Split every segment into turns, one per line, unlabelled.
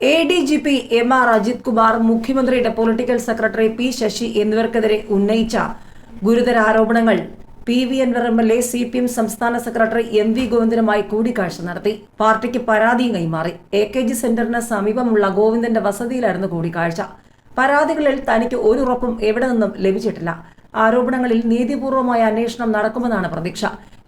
A D G P M R Ajith Kumar മുഖ്യമന്ത്രിയുടെ political secretary P Sasi എന്നിവർക്കെതിരെ ഉന്നയിച്ച ഗുരുതര ആരോപണങ്ങൾ P V Anvar M L A C P M സംസ്ഥാന സെക്രട്ടറി എം വി ഗോവിന്ദനുമായി കൂടിക്കാഴ്ച നടത്തി. പാർട്ടിക്ക് പരാതിയും കൈമാറി. എ കെ ജി സെന്ററിന് സമീപമുള്ള ഗോവിന്ദന്റെ വസതിയിലായിരുന്നു കൂടിക്കാഴ്ച. പരാതികളിൽ തനിക്ക് ഒരു ഉറപ്പും എവിടെ നിന്നും ലഭിച്ചിട്ടില്ല. ആരോപണങ്ങളിൽ നീതിപൂർവമായ അന്വേഷണം നടക്കുമെന്നാണ് പ്രതീക്ഷ.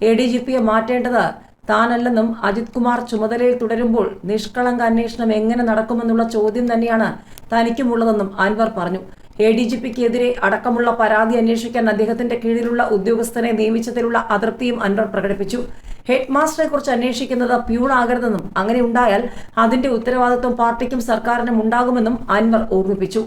എ ഡി ജി പിയെ മാറ്റേണ്ടത് താനല്ലെന്നും അജിത് കുമാർ ചുമതലയിൽ തുടരുമ്പോൾ നിഷ്കളങ്ക അന്വേഷണം എങ്ങനെ നടക്കുമെന്നുള്ള ചോദ്യം തന്നെയാണ് തനിക്കുമുള്ളതെന്നും അൻവർ പറഞ്ഞു. എ ഡി ജി പിക്കെതിരെ അടക്കമുള്ള പരാതി അന്വേഷിക്കാൻ അദ്ദേഹത്തിന്റെ കീഴിലുള്ള ഉദ്യോഗസ്ഥനെ നിയമിച്ചതിലുള്ള അതൃപ്തിയും അൻവർ പ്രകടിപ്പിച്ചു. ഹെഡ് മാസ്റ്ററെ കുറിച്ച് അന്വേഷിക്കുന്നത് പ്യൂൺ ആകരുതെന്നും അങ്ങനെ ഉണ്ടായാൽ അതിന്റെ ഉത്തരവാദിത്വം പാർട്ടിക്കും സർക്കാരിനും ഉണ്ടാകുമെന്നും അൻവർ ഓർമ്മിപ്പിച്ചു.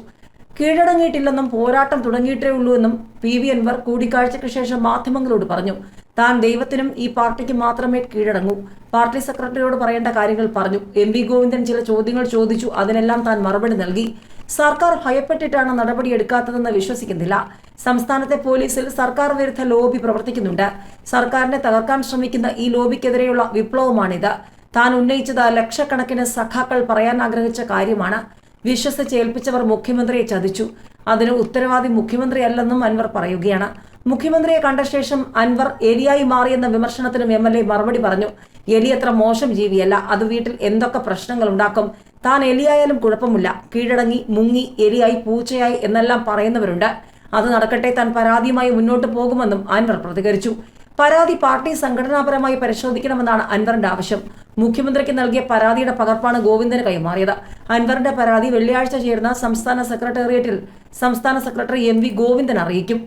കീഴടങ്ങിയിട്ടില്ലെന്നും പോരാട്ടം തുടങ്ങിയിട്ടേ ഉള്ളൂ എന്നും പി വി അൻവർ കൂടിക്കാഴ്ചയ്ക്ക് ശേഷം മാധ്യമങ്ങളോട് പറഞ്ഞു. താൻ ദൈവത്തിനും ഈ പാർട്ടിക്ക് മാത്രമേ കീഴടങ്ങൂ. പാർട്ടി സെക്രട്ടറിയോട് പറയേണ്ട കാര്യങ്ങൾ പറഞ്ഞു. എം വി ഗോവിന്ദൻ ചില ചോദ്യങ്ങൾ ചോദിച്ചു. അതിനെല്ലാം താൻ മറുപടി നൽകി. സർക്കാർ ഭയപ്പെട്ടിട്ടാണ് നടപടിയെടുക്കാത്തതെന്ന് വിശ്വസിക്കുന്നില്ല. സംസ്ഥാനത്തെ പോലീസിൽ സർക്കാർ വിരുദ്ധ ലോബി പ്രവർത്തിക്കുന്നുണ്ട്. സർക്കാരിനെ തകർക്കാൻ ശ്രമിക്കുന്ന ഈ ലോബിക്കെതിരെയുള്ള വിപ്ലവമാണിത്. താൻ ഉന്നയിച്ചത് ലക്ഷക്കണക്കിന് സഖാക്കൾ പറയാൻ ആഗ്രഹിച്ച കാര്യമാണ്. വിശ്വസിച്ച് ഏൽപ്പിച്ചവർ മുഖ്യമന്ത്രിയെ ചതിച്ചു. അതിന് ഉത്തരവാദി മുഖ്യമന്ത്രിയല്ലെന്നും അൻവർ പറയുകയാണ്. മുഖ്യമന്ത്രിയെ കണ്ട ശേഷം അൻവർ എലിയായി മാറിയെന്ന വിമർശനത്തിനും എം എൽ എ മറുപടി പറഞ്ഞു. എലി അത്ര മോശം ജീവിയല്ല. അത് വീട്ടിൽ എന്തൊക്കെ പ്രശ്നങ്ങൾ ഉണ്ടാക്കും? താൻ എലിയായാലും കുഴപ്പമില്ല. കീഴടങ്ങി മുങ്ങി എലിയായി പൂച്ചയായി എന്നെല്ലാം പറയുന്നവരുണ്ട്. അത് നടക്കട്ടെ താൻ പരാതിയുമായി മുന്നോട്ട് പോകുമെന്നും അൻവർ പ്രതികരിച്ചു. പരാതി പാർട്ടി സംഘടനാപരമായി പരിശോധിക്കണമെന്നാണ് അൻവറിന്റെ ആവശ്യം. മുഖ്യമന്ത്രിക്ക് നൽകിയ പരാതിയുടെ പകർപ്പാണ് ഗോവിന്ദന് കൈമാറിയത്. അൻവറിന്റെ പരാതി വെള്ളിയാഴ്ച ചേർന്ന സംസ്ഥാന സെക്രട്ടേറിയറ്റിൽ സംസ്ഥാന സെക്രട്ടറി എം വി ഗോവിന്ദൻ അറിയിക്കും.